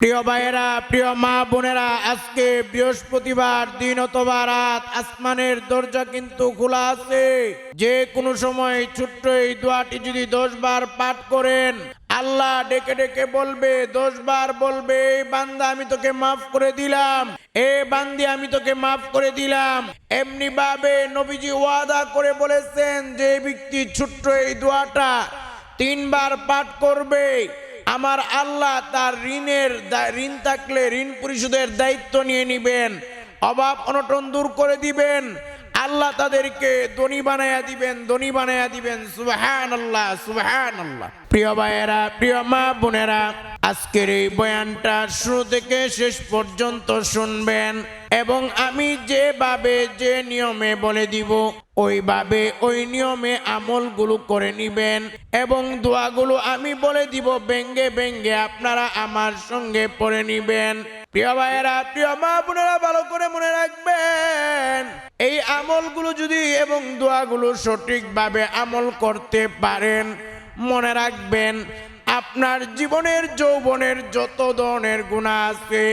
প্রিয় ভাইয়েরা, প্রিয় মা বোনেরা, আজকে বৃহস্পতিবার, দিন অথবা রাত, আসমানের দরজা কিন্তু খোলা আছে। যে কোনো সময় ছোট্ট এই দোয়াটি যদি দশ বার পাঠ করেন, আল্লাহ ডেকে ডেকে বলবে, দশ বার বলবে, এই বান্দা, আমি তোকে মাফ করে দিলাম। এ বান্দি, আমি তোকে মাফ করে দিলাম। এমনি ভাবে নবীজি ওয়াদা করে বলেছেন, যে ব্যক্তি ছোট্ট এই দোয়াটা তিনবার পাঠ করবে আমার আল্লাহ তার ঋণের ঋণ থাকলে ঋণ পরিশোধের দায়িত্ব নিয়ে নিবেন, অভাব অনটন দূর করে দিবেন, আল্লাহ তাদেরকে ধনী বানায়া দিবেন, ধনী বানায়া দিবেন সুবহান আল্লাহ সুবহান আল্লাহ প্রিয় ভাইয়েরা, প্রিয় মা বোনেরা, আজকের এই বয়ানটা শুরু থেকে শেষ পর্যন্ত শুনবেন। এবং আমি যেভাবে যে নিয়মে বলে দিব, ওইভাবে ওই নিয়মে আমলগুলো করে নিবেন। এবং দোয়াগুলো আমি বলে দিব ব্যঙ্গে ব্যঙ্গে আপনারা আমার সঙ্গে পড়ে নিবেন। প্রিয় ভাইয়েরা, প্রিয় মা বোনেরা, ভালো করে মনে রাখবেন, এই আমলগুলো যদি এবং দোয়াগুলো সঠিকভাবে আমল করতে পারেন, মনে রাখবেন, আপনার জীবনের, যৌবনের যত ধরনের গুণা আছে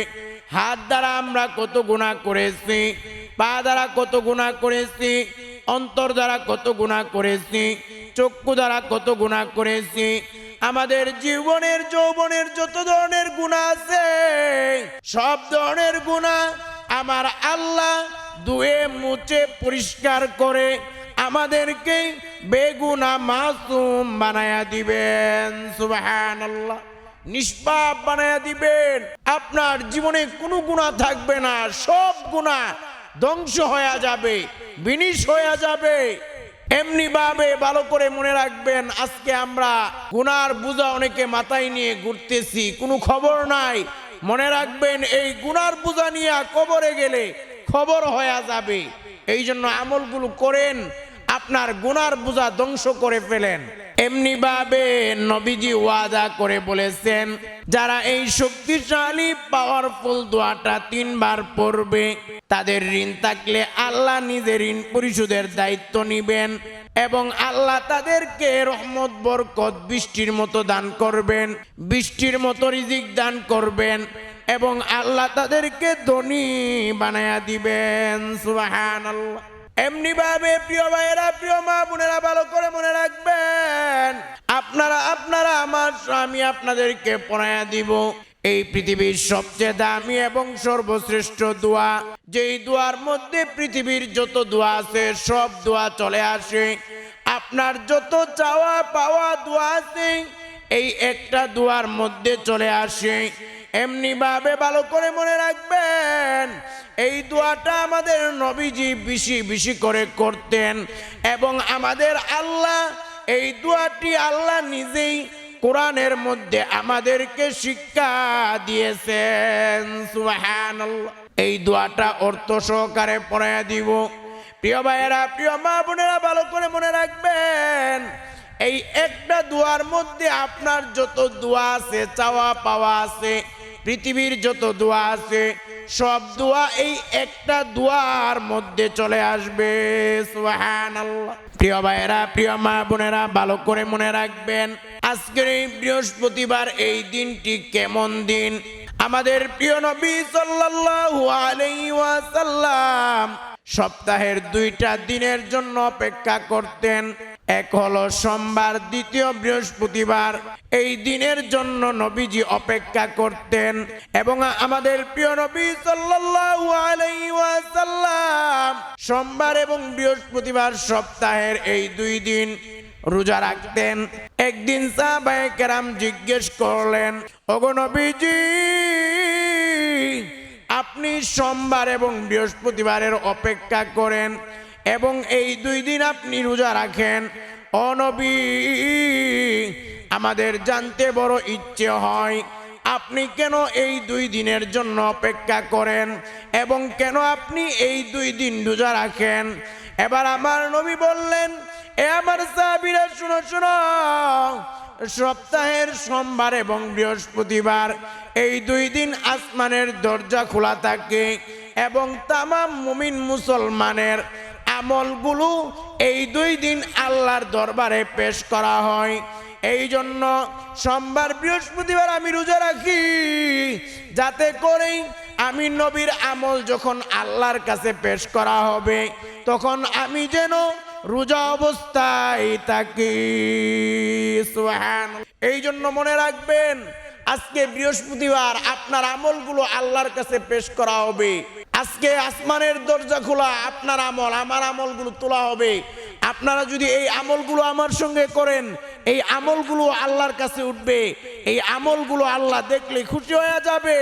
হাত দ্বারা আমরা কত গুণা করেছি, পা দ্বারা কত গুণা করেছি, অন্তর দ্বারা কত গুণা করেছি, চক্ষু দ্বারা কত গুণা করেছি, আমাদের জীবনের, যৌবনের যত ধরনের গুণা আছে, সব ধরনের গুণা আমার আল্লাহ দুয়ে মুছে পরিষ্কার করে আমাদেরকে বেগুনা মাসুম বানায়া দিবেন, সুবহানাল্লাহ। নিষ্পাপ বানায়া দিবেন। আপনার জীবনে কোনো গুণা থাকবে না, সব গুণা ধ্বংস হয়ে যাবে, বিনিশ হয়ে যাবে। এমনি ভাবে ভালো করে মনে রাখবেন, আজকে আমরা গুনার বোঝা অনেকে মাথায় নিয়ে ঘুরতেছি, কোনো খবর নাই। মনে রাখবেন, এই গুনার বোঝা নিয়ে কবরে গেলে খবর হয়ে যাবে। এই জন্য আমলগুলো করেন, আপনার গুনার বোঝা ধ্বংস করে ফেলেন। এমনি ভাবে নবীজি ওয়াদা করে বলেছেন, যারা এই শক্তিশালী পাওয়ারফুল দোয়াটা তিনবার পড়বে, তাদের ঋণ থাকলে আল্লাহ নিজের ঋণ পরিশোধের দায়িত্ব নিবেন এবং আল্লাহ তাদেরকে রহমত, বরকত, বৃষ্টির মতো দান করবেন, বৃষ্টির মতো রিজিক দান করবেন এবং আল্লাহ তাদেরকে ধনী বানায়া দিবেন। সুবহানাল্লাহ। এমনি ভাবে প্রিয় ভাইয়েরা, প্রিয় মা বোনেরা ভালো করে মনে রাখবেন, আপনারা আপনারা আমার স্বামী আপনাদেরকে পড়ায়া দিব। এই পৃথিবীর সবচেয়ে দামি এবং সর্বশ্রেষ্ঠ দোয়া, যেই দোয়ার মধ্যে পৃথিবীর যত দোয়া আছে, সব দোয়া চলে আসে। আপনার যত চাওয়া পাওয়া দোয়া আছে, এই একটা দোয়ার মধ্যে চলে আসে। এমনি ভাবে ভালো করে মনে রাখবেন, এই দোয়াটা আমাদের নবীজি বেশি বেশি করে করতেন এবং আমাদের আল্লাহ, এই দোয়াটি আল্লাহ নিজেই কোরআনের মধ্যে আমাদেরকে শিক্ষা দিয়েছেন। সুবহানাল্লাহ। এই দোয়াটা অর্থ সহকারে পড়াইয়া দিব। প্রিয় ভাইয়েরা, প্রিয় মা বোনেরা, ভালো করে মনে রাখবেন, এই একটা দোয়ার মধ্যে আপনার যত দোয়া আছে, চাওয়া পাওয়া আছে পৃথিবীর যত দোয়া আছে, সব দোয়া এই একটা দোয়ার মধ্যে চলে আসবে। প্রিয় ভাইয়েরা, প্রিয় মা বোনেরা, ভালো করে মনে রাখবেন, আজকের এই বৃহস্পতিবার এই দিনটি কেমন দিন? আমাদের প্রিয় নবী সাল্লাল্লাহু ওয়াসাল্লাম সপ্তাহের দুইটা দিনের জন্য অপেক্ষা করতেন। এক হলো সোমবার, দ্বিতীয় বৃহস্পতিবার। এই দিনের জন্য নবীজি অপেক্ষা করতেন এবং আমাদের প্রিয় নবী ওয়াসাল্লাম সোমবার এবং বৃহস্পতিবার সপ্তাহের এই দুই দিন রোজা রাখতেন। একদিন সাহাবায়ে কেরাম জিজ্ঞেস করলেন, ওগো নবীজি, আপনি সোমবার এবং বৃহস্পতিবারের অপেক্ষা করেন এবং এই দুই দিন আপনি রোজা রাখেন। অনবী আমাদের জানতে বড় ইচ্ছে হয়, আপনি কেন এই দুই দিনের জন্য অপেক্ষা করেন এবং কেন আপনি এই দুই দিন রোজা রাখেন? এবার আমার নবী বললেন, এ আমার সাহাবীরা, শুনো শুনো, সপ্তাহের সোমবার এবং বৃহস্পতিবার এই দুই দিন আসমানের দরজা খোলা থাকে এবং তামাম মুমিন মুসলমানের আমলগুলো এই দুই দিন আল্লাহর দরবারে পেশ করা হয়। এই জন্য সোমবার, বৃহস্পতিবার আমি রোজা রাখি। যাতে করেই আমি নবীর আমল যখন আল্লাহর কাছে পেশ করা হবে, তখন আমি যেন রোজা অবস্থায় থাকি। এই জন্য মনে রাখবেন, আজকে বৃহস্পতিবার আপনার আমলগুলো আল্লাহর কাছে পেশ করা হবে। আজকে আসমানের দরজা খোলা, আপনার আমল, আমার আমলগুলো তোলা হবে। আপনারা যদি এই আমলগুলো আমার সঙ্গে করেন, এই আমলগুলো আল্লাহর কাছে উঠবে, এই আমলগুলো আল্লাহ দেখলে খুশি হয়ে যাবে।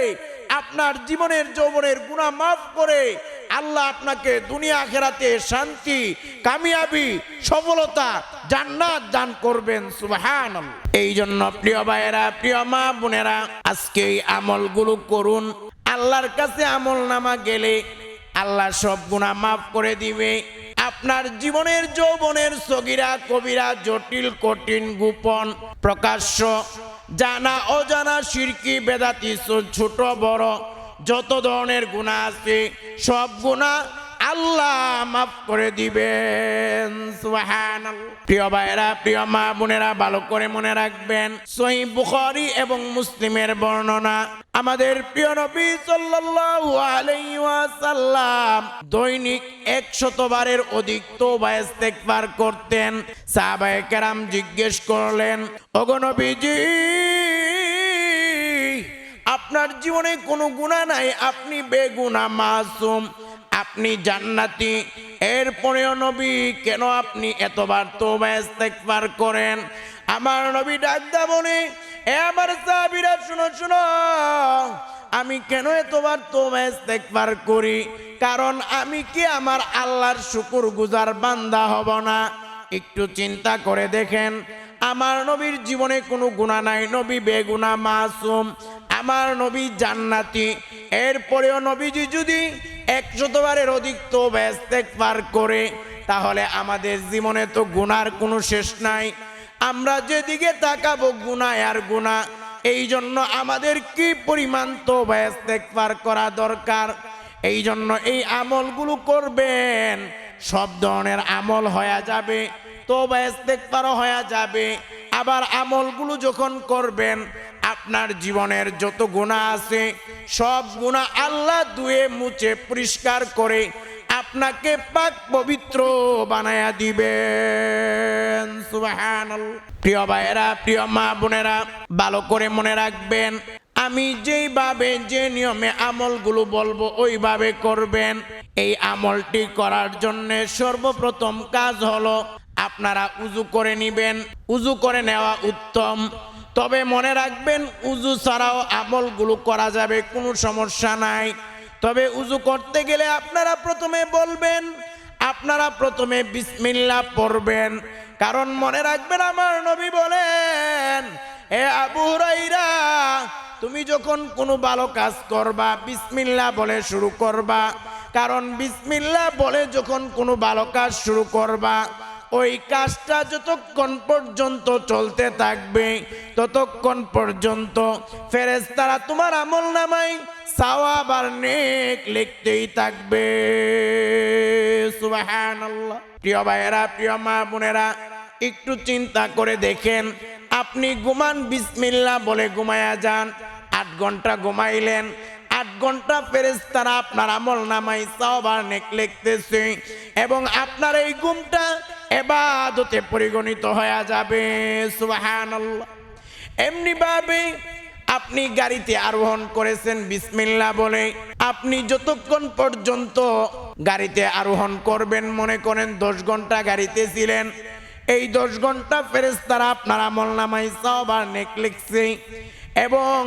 আপনার জীবনের যৌবনের গুণা মাফ করে আল্লাহ আপনাকে দুনিয়া আখেরাতে শান্তি, কামিয়াবি, সফলতা, জান্নাত দান করবেন সুবহান এই জন্য প্রিয় ভাইয়েরা, প্রিয় মা বোনেরা, আজকে এই আমলগুলো করুন। আল্লাহর কাছে আমল নামা গেলে আল্লাহ সব গুণা মাফ করে দিবে। আপনার জীবনের যৌবনের সগিরা, কবিরা, জটিল, কঠিন, গোপন, প্রকাশ্য, জানা, অজানা শিরকি বেদাতি, ছোট, বড়, যত ধরনের গুণা আছে, সব গুণা আল্লাহ মাফ করে দিবেন। প্রিয় ভাইরা প্রিয় মা বোনেরা, ভালো করে মনে রাখবেন, সহি বুখারী এবং মুসলিমের বর্ণনা আমাদের প্রিয় নবী ওয়াসাল্লাম দৈনিক একশতবারের অধিক তওবা ইস্তেগফার করতেন। সাহাবায়ে কেরাম জিজ্ঞেস করলেন, ওগো নবীজি, আপনার জীবনে কোনো গুণা নাই? আপনি বেগুনা মাসুম। আপনি জান্নাতি। এরপরেও নবী, কেন আপনি এতবার তোবা ইস্তেগফার করেন? আমার নবী ডাকদা বলে, এ আমার সাহাবীরা, শুনো শুনো। আমি কেন এতবার তোবা ইস্তেগফার করি? কারণ আমি কি আমার আল্লাহর শুকুর গুজার বান্দা হব না? একটু চিন্তা করে দেখেন, আমার নবীর জীবনে কোনো গুণা নাই। নবী বেগুনা মাসুম। আমার নবী জান্নাতি। এরপরেও নবীজি যদি একশতবারের অধিক তো ব্যস্তেক পার করে, তাহলে আমাদের জীবনে তো গুনার কোনো শেষ নাই। আমরা যেদিকে তাকাবো গুনায় আর গুণা এই জন্য আমাদের কি পরিমাণ তো ব্যস্তেক পার করা দরকার? এই জন্য এই আমলগুলো করবেন, সব ধরনের আমল হয়ে যাবে তোবা পারও হয়ে যাবে। আবার আমলগুলো যখন করবেন আপনার জীবনের যত গুণা আছে, সব গুণা আল্লাহ ধুয়ে মুছে পরিষ্কার করে আপনাকে পাক পবিত্র বানায়া দিবেন। প্রিয় ভাইয়েরা, প্রিয় মা বোনেরা, ভালো করে মনে রাখবেন, আমি যেইভাবে যে নিয়মে আমলগুলো বলব, ওইভাবে করবেন। এই আমলটি করার জন্য সর্বপ্রথম কাজ হলো, আপনারা উজু করে নিবেন। উজু করে নেওয়া উত্তম। তবে মনে রাখবেন উজু ছাড়াও আমলগুলো করা যাবে, কোনো সমস্যা নাই। তবে উজু করতে গেলে আপনারা প্রথমে বলবেন, আপনারা প্রথমে বিসমিল্লাহ পড়বেন। কারণ মনে রাখবেন, আমার নবী বলেন, এ আবু রাইরা তুমি যখন কোনো ভালো কাজ করবা, বিসমিল্লাহ বলে শুরু করবা। কারণ বিসমিল্লাহ বলে যখন কোনো ভালো কাজ শুরু করবা ওই কাজটা যতক্ষণ পর্যন্ত চলতে থাকবে, ততক্ষণ পর্যন্ত ফেরেশতারা তোমার আমল নামাই সাওয়াব আর নেক লিখতেই থাকবে। প্রিয় ভাইয়েরা, প্রিয় মা বোনেরা, একটু চিন্তা করে দেখেন, আপনি ঘুমান বিসমিল্লাহ বলে ঘুমায়া যান, আট ঘণ্টা ঘুমাইলেন, আট ঘণ্টা ফেরেশতারা আপনার আমল নামাই সাওবার নেক লিখতেছে এবং আপনার এই ঘুমটা এবাদতে পরিগণিত হয়ে যাবে এমনি ভাবে আপনি গাড়িতে আরোহণ করেছেন, বিসমিল্লাহ বলে। আপনি যতক্ষণ পর্যন্ত গাড়িতে আরোহণ করবেন, মনে করেন দশ ঘণ্টা গাড়িতে ছিলেন, এই দশ ঘণ্টা ফেরেশতারা আপনার আমল নামাই সবার লিখছে এবং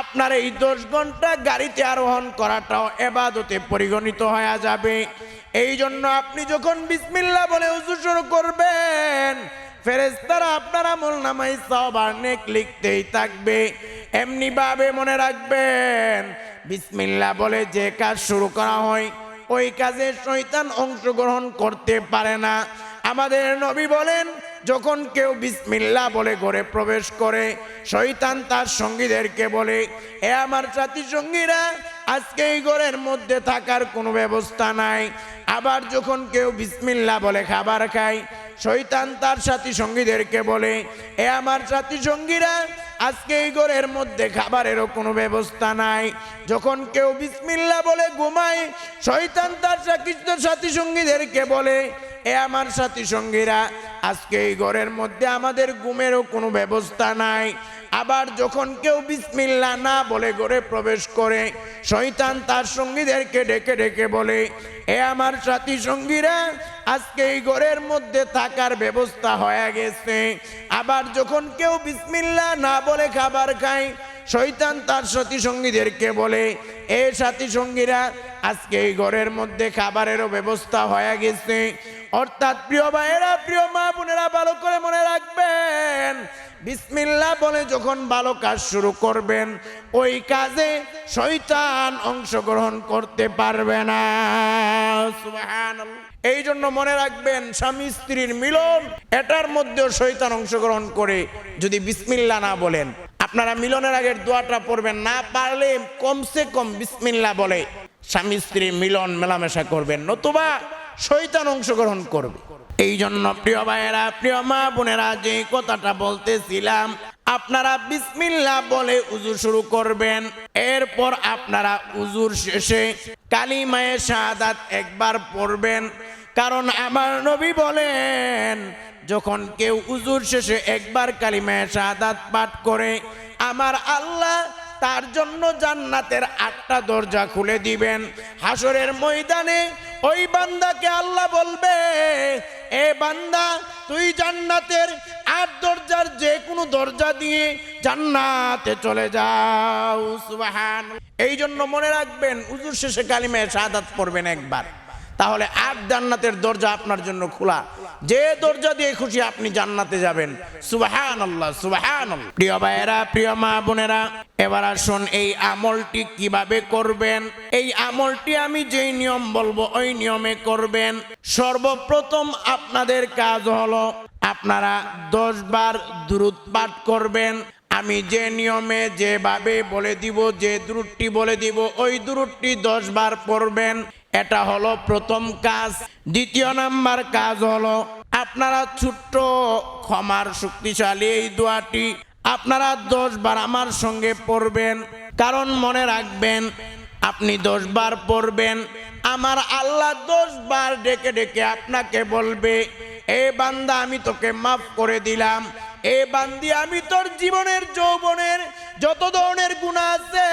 আপনার এই দশ ঘণ্টা গাড়িতে আরোহণ করাটাও এবাদতে পরিগণিত হয়ে যাবে। এই জন্য আপনি যখন বিসমিল্লাহ বলে উজু শুরু করবেন, ফেরেশতারা আপনার আমল নামাই সবার নেক লিখতেই থাকবে। এমনি ভাবে মনে রাখবেন, বিসমিল্লাহ বলে যে কাজ শুরু করা হয়, ওই কাজে শয়তান অংশগ্রহণ করতে পারে না। আমাদের নবী বলেন, যখন কেউ বিসমিল্লাহ বলে ঘরে প্রবেশ করে, শয়তান তার সঙ্গীদেরকে বলে, এ আমার সাথী সঙ্গীরা আজকে এই ঘরের মধ্যে থাকার কোনো ব্যবস্থা নাই। আবার যখন কেউ বিসমিল্লা বলে খাবার খায়, শয়তান তার সাথী সঙ্গীদেরকে বলে, এ আমার সাথী সঙ্গীরা, আজকে এই ঘরের মধ্যে খাবারেরও কোনো ব্যবস্থা নাই। যখন কেউ বিসমিল্লা বলে ঘুমায়, শয়তান তার সাথী সঙ্গীদেরকে বলে, এ আমার সাথী সঙ্গীরা, আজকে এই ঘরের মধ্যে আমাদের ঘুমেরও কোনো ব্যবস্থা নাই। আবার যখন কেউ বিসমিল্লা না বলে ঘরে প্রবেশ করে, শয়তান তার সঙ্গীদেরকে ডেকে ডেকে বলে, এ আমার সাথী সঙ্গীরা, আজকে এই ঘরের মধ্যে থাকার ব্যবস্থা হয়ে গেছে। আবার যখন কেউ বিসমিল্লা না বলে খাবার খায়, শয়তান তার সাথী সঙ্গীদেরকে বলে, এ সাথী সঙ্গীরা, আজকে এই ঘরের মধ্যে খাবারেরও ব্যবস্থা হয়ে গেছে। অর্থাৎ প্রিয় ভাইয়েরা, প্রিয় মা বোনেরা, ভালো করে মনে রাখবেন বিসমিল্লা বলে যখন ভালো কাজ শুরু করবেন, ওই কাজে শয়তান অংশগ্রহণ করতে পারবে না। এই জন্য মনে রাখবেন, স্বামী স্ত্রীর মিলন, এটার মধ্যেও শয়তান অংশগ্রহণ করে যদি বিসমিল্লা না বলেন। আপনারা মিলনের আগের দোয়াটা পড়বেন, না পারলে কমসে কম বিসমিল্লা বলে। স্বামী স্ত্রীর মিলন মেলামেশা করবেন, নতুবা শয়তান অংশগ্রহণ করবে। এই জন্য প্রিয় ভাইয়েরা, প্রিয় মা বোনেরা, যে কথাটা বলতেছিলাম, আপনারা বিসমিল্লা বলে উজু শুরু করবেন। এরপর আপনারা উজুর শেষে কালিমায়ে শাহাদাত একবার পড়বেন। কারণ আমার নবী বলেন, যখন কেউ উজুর শেষে একবার কালিমায়ে শাহাদাত পাঠ করে, আমার আল্লাহ তার জন্য জান্নাতের আটটা দরজা খুলে দিবেন। হাসরের ময়দানে ওই বান্দাকে আল্লাহ বলবে, এ বান্দা, তুই জান্নাতের আট দরজার যে কোনো দরজা দিয়ে জান্নাতে চলে যাও। সুবাহান এই জন্য মনে রাখবেন, উজুর শেষে কালিমে সাদাত পড়বেন একবার। তাহলে আর জান্নাতের দরজা আপনার জন্য খোলা। যে দরজা দিয়ে খুশি আপনি জান্নাতে যাবেন। সুবাহান আল্লাহ সুবাহান প্রিয় ভাইয়েরা, প্রিয় মা বোনেরা, এবার আসুন এই আমলটি কীভাবে করবেন? এই আমলটি আমি যেই নিয়ম বলব, ওই নিয়মে করবেন। সর্বপ্রথম আপনাদের কাজ হলো, আপনারা দশ বার দূরত পাঠ করবেন। আমি যে নিয়মে যেভাবে বলে দিব, যে দূরটি বলে দিব, ওই দূরটি দশ বার পড়বেন। এটা হলো প্রথম কাজ। দ্বিতীয় নাম্বার কাজ হলো আপনারা ছোট্ট, ক্ষমার, শক্তিশালী এই দোয়াটি আপনারা দশ বার আমার সঙ্গে পড়বেন। কারণ মনে রাখবেন, আপনি দশ বার পড়বেন। আমার আল্লাহ দশ বার ডেকে ডেকে আপনাকে বলবে, এ বান্দা, আমি তোকে মাফ করে দিলাম। এ বান্দি, আমি তোর জীবনের যৌবনের যত ধরনের গুণা আছে,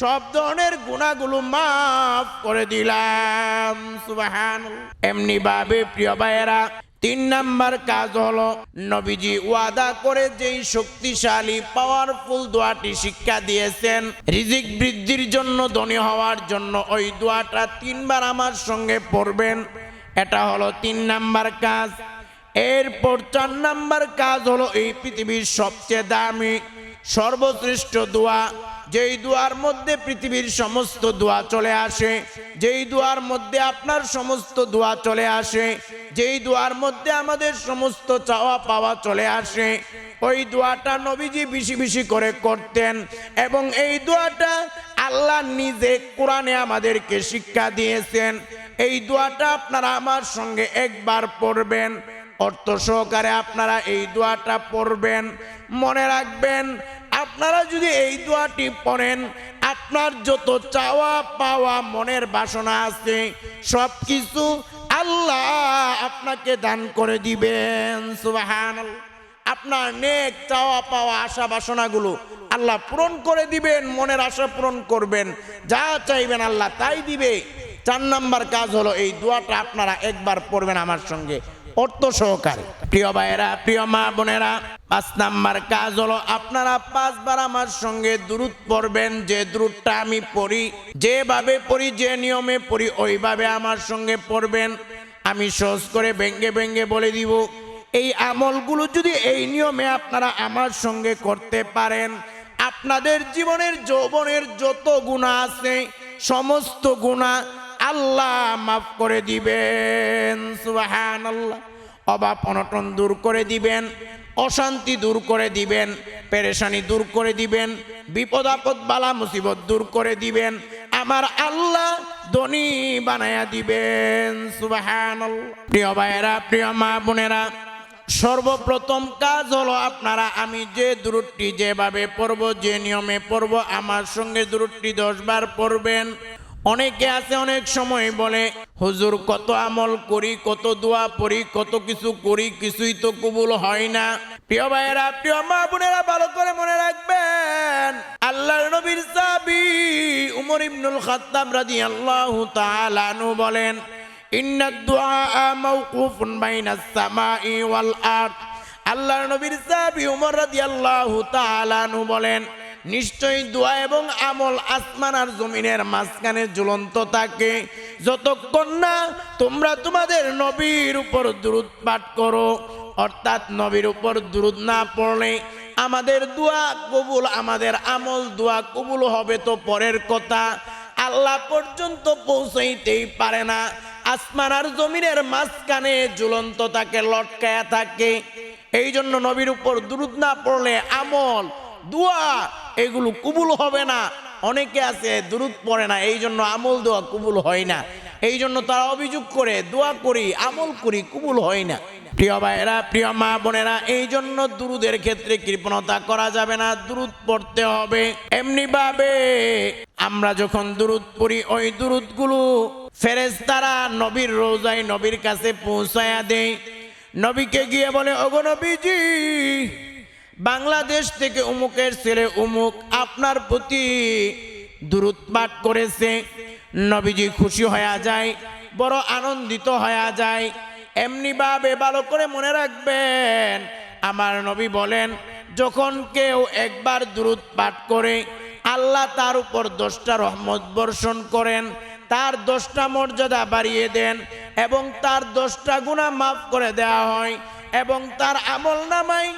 সব ধরনের গুণাগুলো মাফ করে দিলাম। সুবাহান এমনি ভাবে প্রিয় ভাইয়েরা, তিন নাম্বার কাজ হলো, নবীজি ওয়াদা করে যেই শক্তিশালী পাওয়ারফুল দোয়াটি শিক্ষা দিয়েছেন, রিজিক বৃদ্ধির জন্য, ধনী হওয়ার জন্য, ওই দোয়াটা তিনবার আমার সঙ্গে পড়বেন। এটা হলো তিন নাম্বার কাজ। এরপর চার নাম্বার কাজ হলো এই পৃথিবীর সবচেয়ে দামি, সর্বশ্রেষ্ঠ দোয়া। যেই দোয়ার মধ্যে পৃথিবীর সমস্ত দোয়া চলে আসে, যেই দোয়ার মধ্যে আপনার সমস্ত দোয়া চলে আসে, যেই দোয়ার মধ্যে আমাদের সমস্ত চাওয়া পাওয়া চলে আসে, ওই দোয়াটা নবীজি বেশি বেশি করে করতেন এবং এই দোয়াটা আল্লাহ নিজে কোরআনে আমাদেরকে শিক্ষা দিয়েছেন। এই দোয়াটা আপনারা আমার সঙ্গে একবার পড়বেন। অর্থ সহকারে আপনারা এই দোয়াটা পড়বেন, মনে রাখবেন, আপনারা যদি এই দোয়াটি পড়েন, আপনার যত চাওয়া পাওয়া মনের বাসনা আছে সব কিছু আল্লাহ আপনাকে দান করে দিবেন সুবাহান আপনার নেক চাওয়া পাওয়া আশা বাসনাগুলো আল্লাহ পূরণ করে দিবেন, মনের আশা পূরণ করবেন, যা চাইবেন আল্লাহ তাই দিবে। চার নাম্বার কাজ হলো এই দোয়াটা আপনারা একবার পড়বেন আমার সঙ্গে। অর্থ সহকারে। প্রিয় ভাইয়েরা, প্রিয় মা বোনেরা, পাঁচ নাম্বার কাজ হলো আপনারা পাঁচবার আমার সঙ্গে দূরত পড়বেন, যে দূরটা আমি পড়ি, যেভাবে পড়ি, যে নিয়মে পড়ি, ওইভাবে আমার সঙ্গে পড়বেন। আমি সহজ করে ভেঙ্গে ভেঙ্গে বলে দিব, এই আমলগুলো যদি এই নিয়মে আপনারা আমার সঙ্গে করতে পারেন, আপনাদের জীবনের যৌবনের যত গুণা আছে, সমস্ত গুণা আল্লাহ মাফ করে দিবেন সুবাহান আল্লাহ অভাব অনটন দূর করে দিবেন, অশান্তি দূর করে দিবেন, পেরেশানি দূর করে দিবেন বিপদ আপদ বালা মুসিবত দূর করে দিবেন, আমার আল্লাহ ধনী বানায়া দিবেন সুবাহান প্রিয় ভাইয়েরা, প্রিয় মা বোনেরা, সর্বপ্রথম কাজ হলো আপনারা, আমি যে দূরটি যেভাবে পড়ব, যে নিয়মে পড়ব, আমার সঙ্গে দূরটি দশবার পড়বেন। অনেকে আছে অনেক সময় বলে, হুজুর, কত আমল করি, কত দোয়া পড়ি, কত কিছু করি, কিছুই তো কবুল হয় না। প্রিয় ভাইয়েরা, প্রিয় মা বোনেরা, ভালো করে মনে রাখবেন, আল্লাহর নবীর সাবি উমর ইবনুল খাত্তাব রাদিয়াল্লাহু তাআলা আনহু বলেন ইন্না দুআ মাওকুফুন বাইনাস সামাই ওয়াল আরদ। আল্লাহর নবীর সাহাবী উমর রাদিয়াল্লাহু তাআলা আনহু বলেন নিশ্চয়ই দোয়া এবং আমল আসমান আর জমিনের মাঝখানে ঝুলন্ত থাকে। যতক্ষণ না তোমরা তোমাদের নবীর উপর দুরুদ পাঠ করো, অর্থাৎ নবীর উপর দুরুদ না পড়লে আমাদের দোয়া কবুল, আমাদের আমল দোয়া কবুল হবে তো পরের কথা। আল্লাহ পর্যন্ত পৌঁছাইতেই পারে না। আসমান আর জমিনের মাঝখানে ঝুলন্ত থাকে, লটকায়া থাকে। এই জন্য নবীর উপর দুরুদ না পড়লে আমল দোয়া, এগুলো কবুল হবে না। অনেকে আছে, দুরুদ পড়ে না এই জন্য আমল দোয়া কবুল হয় না। এই জন্য তারা অভিযোগ করে, দোয়া করি, আমল করি, কবুল হয় না। প্রিয় ভাইয়েরা, প্রিয় মা বোনেরা এই জন্য দুরুদের ক্ষেত্রে কৃপণতা করা যাবে না, দুরুদ পড়তে হবে। এমনি ভাবে আমরা যখন দুরুদ পড়ি, ওই দুরুদগুলো ফেরেশতারা নবীর রোজায় নবীর কাছে পৌঁছায়া দেয়। নবীকে গিয়ে বলে, ওগো নবীজি বাংলাদেশ থেকে উমুকের ছেলে উমুক আপনার প্রতি দূরত পাঠ করেছে। নবীজি খুশি হয়ে যায়, বড় আনন্দিত হয়ে যায়। এমনি ভাবে ভালো করে মনে রাখবেন, আমার নবী বলেন, যখন কেউ একবার দূরত পাঠ করে, আল্লাহ তার উপর দশটা রহমত বর্ষণ করেন, তার দশটা মর্যাদা বাড়িয়ে দেন এবং তার দশটা গুণা মাফ করে দেওয়া হয় এবং তার আমল নামাই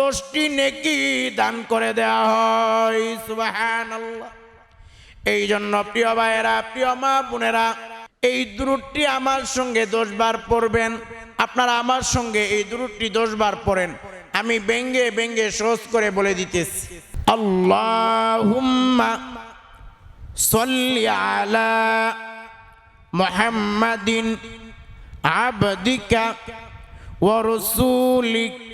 দশটি নেকি দান করে দেয়া হয় সুবাহান এই জন্য প্রিয় ভাইয়েরা, প্রিয় মা বোনেরা, এই দূরটি আমার সঙ্গে দশবার পড়বেন। আপনারা আমার সঙ্গে এই দূরটি দশবার পড়েন। আমি ব্যঙ্গে ব্যঙ্গে সহজ করে বলে দিতেছি। আল্লাহুম্মা সল্লি আলা মুহাম্মাদিন আবদিকা ওয়া রাসূলিকা।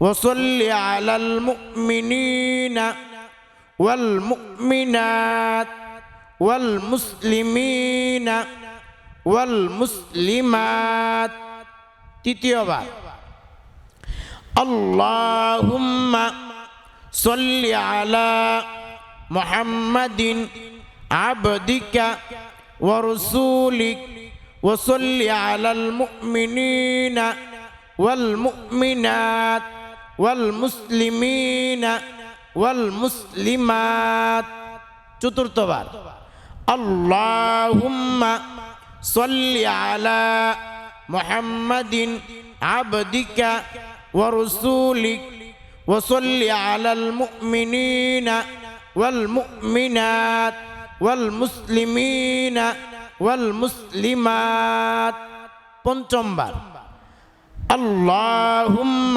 وصل على المؤمنين والمؤمنات والمسلمين والمسلمات তৃতীয়বার اللهم صل على محمد عبدك ورسولك وصل على المؤمنين والمؤمنات والمسلمين والمسلمات চতুর্থবার اللهم صل على محمد عبدك ورسولك وصل على المؤمنين والمؤمنات والمسلمين والمسلمات পঞ্চমবার اللهم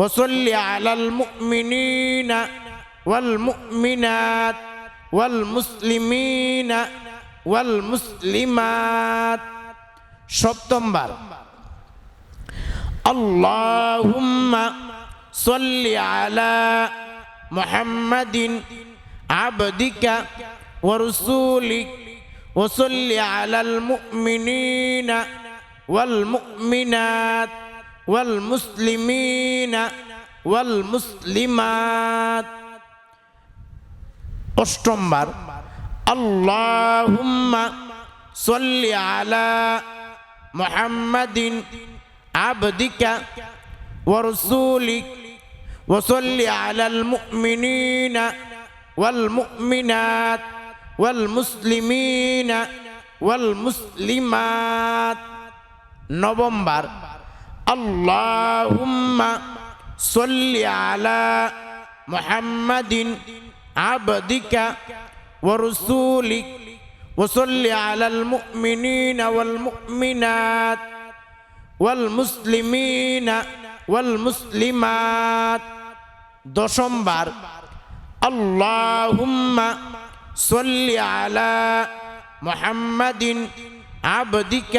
وصل على المؤمنين والمؤمنات والمسلمين والمسلمات সপ্তমবার اللهم صل على محمد عبدك ورسولك وصل على المؤمنين والمؤمنات والمسلمين والمسلمات অষ্টমবার আল্লাহুম্মা সল্লি আলা মুহাম্মাদিন আবদিকা ورسولك وصل على المؤمنين والمؤمنات والمسلمين والمسلمات নভেম্বর اللهم صل على محمد عبدك ورسولك وصل على المؤمنين والمؤمنات والمسلمين والمسلمات দশমবার اللهم صل على محمد عبدك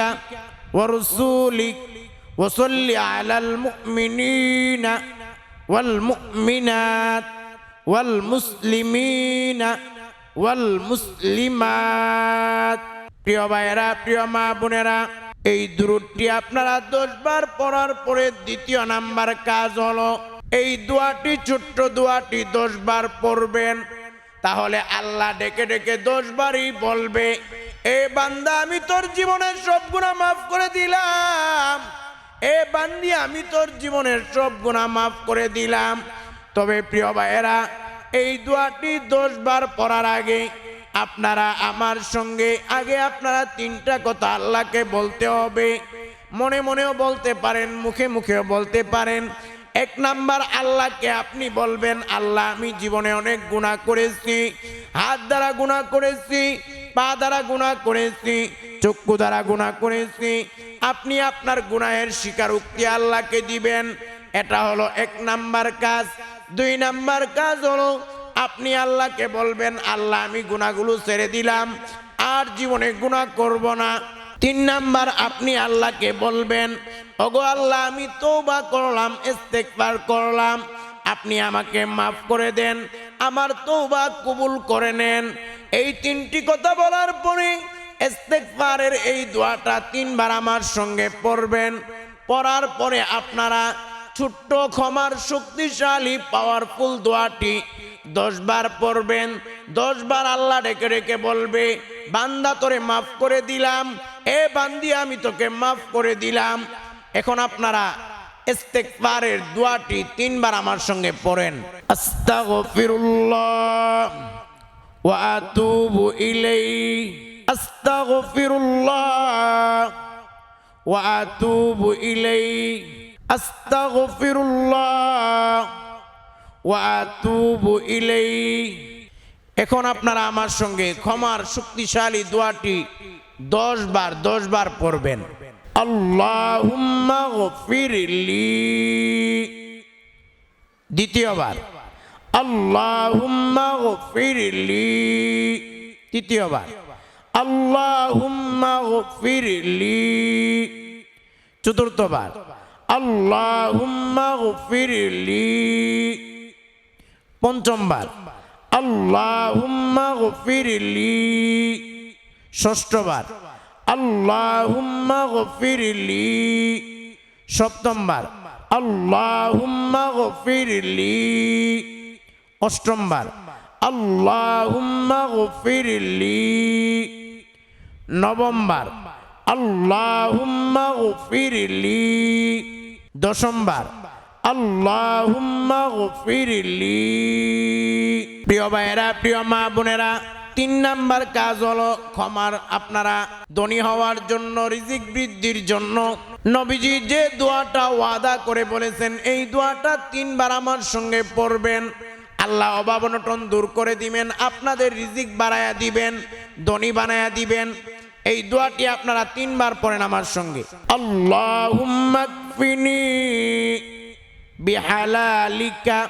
ورسولك وصل على المؤمنين والمؤمنات والمسلمين والمسلمات প্রিয় ভাইয়েরা প্রিয় মা বোনেরা এই দূরটি আপনারা দশবার পড়ার পরে দ্বিতীয় নাম্বার কাজ হলো এই দোয়াটি ছোট্ট দোয়াটি দশবার পড়বেন তাহলে আল্লাহ ডেকে ডেকে দশবারই বলবে এ বান্দা আমি তোর জীবনের সব গুণা মাফ করে দিলাম এ বান্দি, আমি তোর জীবনের সব গুণা মাফ করে দিলাম। তবে প্রিয় ভাইয়েরা, এই দোয়াটি দশবার পড়ার আগে আপনারা আমার সঙ্গে, আগে আপনারা তিনটা কথা আল্লাহকে বলতে হবে। মনে মনেও বলতে পারেন, মুখে মুখেও বলতে পারেন। এক নাম্বার, আল্লাহকে আপনি বলবেন, আল্লাহ, আমি জীবনে অনেক গুণা করেছি, হাত দ্বারা গুণা করেছি, পা দ্বারা গুণা করেছি চক্ষু দ্বারা গুণা করেছি। আপনি আপনার গুনাহের স্বীকারোক্তি আল্লাহকে দিবেন। এটা হলো এক নাম্বার কাজ। দুই নাম্বার কাজ হলো, আপনি আল্লাহকে বলবেন, আল্লাহ, আমি গুণাগুলো ছেড়ে দিলাম। আর জীবনে গুণা করব না। তিন নাম্বার, আপনি আল্লাহকে বলবেন, ওগো আল্লাহ, আমি তৌবা করলাম ইস্তেকবার করলাম। আপনি আমাকে মাফ করে দেন, আমার তৌবা কবুল করে নেন। এই তিনটি কথা বলার পরে ইস্তেকবারের এই দোয়াটা তিনবার আমার সঙ্গে পড়বেন। পড়ার পরে আপনারা ছোট্ট ক্ষমার শক্তিশালী পাওয়ারফুল দোয়াটি দশ বার পড়বেন। দশ বার আল্লাহ ডেকে ডেকে বলবে, বান্দা, তোরে মাফ করে দিলাম। এ বান্দি, আমি তোকে মাফ করে দিলাম। এখন আপনারা ইস্তেকবারের দোয়াটি তিনবার আমার সঙ্গে পড়েন। আস্তাগফিরুল্লাহ ওয়া আতুবু ইলাইহি। আস্তাগফিরুল্লাহ ওয়া আতুবু ইলাইহি। আস্তাগফিরুল্লাহ ওয়া আতুবু ইলাইহি। এখন আপনারা আমার সঙ্গে ক্ষমার শক্তিশালী দোয়াটি দশ বার দশ বার পড়বেন। আল্লাহুম্মা গফিরলি। দ্বিতীয়বার। আল্লাহুম্মা গফিরলি। তৃতীয়বার। আল্লাহুম্মা গফিরলি। চতুর্থবার। আল্লাহুম্মা গফিরলি। পঞ্চমবার। আল্লাহুম্মা গফিরলি। ষষ্ঠবার। আল্লাহুম্মা গফিরলি। সপ্তমবার। আল্লাহুম্মা গফিরলি। অষ্টমবার। আল্লাহুম্মা গফিরলি। নবমবার আল্লাহুম্মা গফিরলি। দশমবার। আল্লাহুম্মা গফিরলি। প্রিয় ভাইয়েরা, প্রিয় মা বোনেরা, তিন নাম্বার কাজ হলো ক্ষমার আপনারা ধনী হওয়ার জন্য, রিজিক বৃদ্ধির জন্য। নবীজি যে দোয়াটা ওয়াদা করে বলেছেন, এই দোয়াটা তিনবার আমার সঙ্গে পড়বেন। আল্লাহ অভাব অনটন দূর করে দিবেন, আপনাদের রিজিক বাড়ায়া দিবেন, ধনী বানায়া দিবেন। এই দোয়াটি আপনারা তিনবার পড়েন আমার সঙ্গে। বিহালালিকা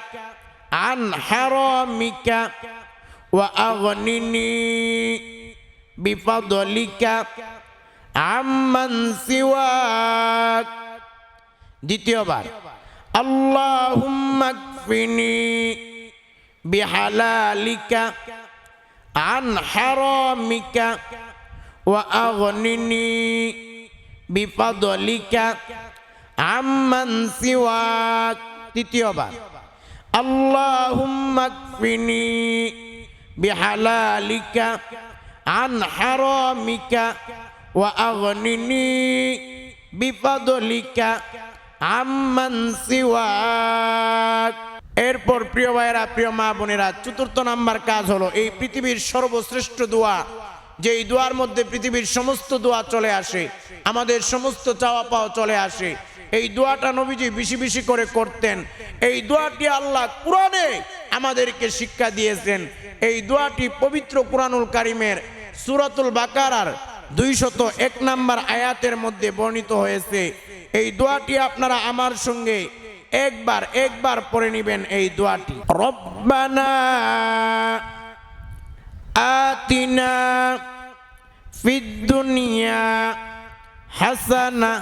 দ্বিতীয়বার, আল্লাহুম্মা কফিনি হারামিকা ওয়া আগনিনি বিফাদলিকা আম্মান সিওয়াক তৃতীয়বার আল্লাহুম্মা কফিনি বিহালালিকা আন হারামিকা ওয়া আগনিনি বিফাদলিকা আম্মান সিওয়াক এরপর প্রিয় ভাইয়েরা, প্রিয় মা বোনেরা, চতুর্থ নাম্বার কাজ হলো এই পৃথিবীর সর্বশ্রেষ্ঠ দোয়া। যে এই দোয়ার মধ্যে পৃথিবীর সমস্ত দোয়া চলে আসে, আমাদের সমস্ত চাওয়া পাওয়া চলে আসে, এই দোয়াটা নবীজি বেশি বেশি করে করতেন। এই দোয়াটি আল্লাহ কোরআনে আমাদেরকে শিক্ষা দিয়েছেন। এই দোয়াটি পবিত্র কোরআনুল কারিমের সুরাতুল বাকারার দুইশত এক নাম্বার আয়াতের মধ্যে বর্ণিত হয়েছে। এই দোয়াটি আপনারা আমার সঙ্গে একবার একবার পড়ে নিবেন এই দোয়াটি। রব্বানা আতিনা ফিদ দুনিয়া হাসানা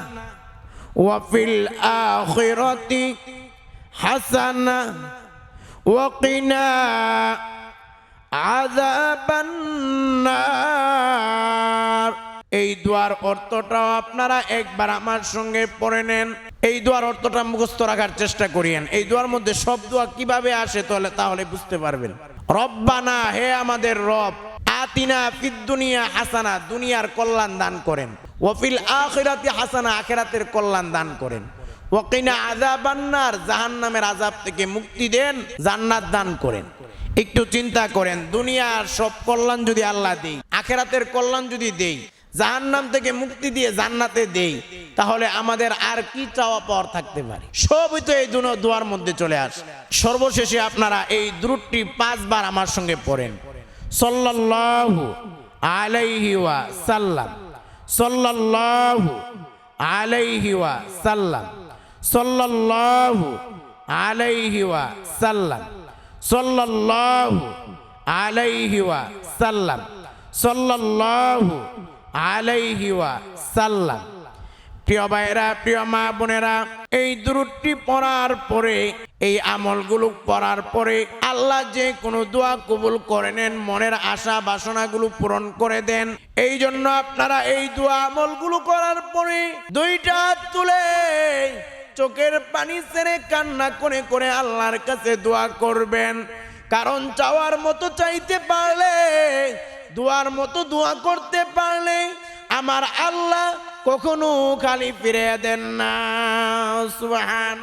ওয়াফিল আখিরাতি হাসানা ওয়াকিনা আযাবান্নার দোয়ার অর্থটাও আপনারা একবার আমার সঙ্গে পড়ে নেন। এই দোয়ার অর্থটা মুখস্থ রাখার চেষ্টা করিয়েন। এই দোয়ার মধ্যে সব দোয়া কীভাবে আসে তাহলে তাহলে বুঝতে পারবেন। রব্বানা, হে আমাদের রব, আতিনা দুনিয়া হাসানা, দুনিয়ার কল্যাণ দান করেন। আখিরাতি হাসানা, আখিরাতের কল্যাণ দান করেন। ওয়াকিনা আযাবান্নার, জাহান্নামের আযাব থেকে মুক্তি দেন, জান্নাত দান করেন। একটু চিন্তা করেন, দুনিয়ার সব কল্যাণ যদি আল্লাহ দেই আখেরাতের কল্যাণ যদি দেই জাহান্নাম থেকে মুক্তি দিয়ে জান্নাতে দেই, তাহলে আমাদের আর কি চাওয়া পাওয়ার থাকতে পারে? সবই তো এই দোয়ার মধ্যে চলে আসে। সর্বশেষে আপনারা এই দ্রুটটি পাঁচবার আমার সঙ্গে পড়েন। সাল্লাল্লাহু আলাইহি ওয়া সাল্লাম। সাল্লাল্লাহু আলাইহি ওয়া সাল্লাম। সাল্লাল্লাহু আলাইহি ওয়া সাল্লাম। সাল্লাল্লাহু আলাইহি ওয়া সাল্লাম। সাল্লাল্লাহু আলাইহি ওয়া সাল্লাম। প্রিয় ভাইরা প্রিয় মা বোনেরা, এই দূরটি পড়ার পরে, এই আমলগুলো পড়ার পরে আল্লাহ যে কোনো দোয়া কবুল করে নেন, মনের আশা বাসনাগুলো পূরণ করে দেন। এই জন্য আপনারা এই দোয়া আমলগুলো করার পরে দুইটা তুলে চোখের পানি ছেড়ে কান্না করে করে আল্লাহর কাছে দোয়া করবেন। কারণ চাওয়ার মতো চাইতে পারলে দোয়ার মতো দোয়া করতে পারলে আমার আল্লাহ কখনো খালি ফিরে দেন না।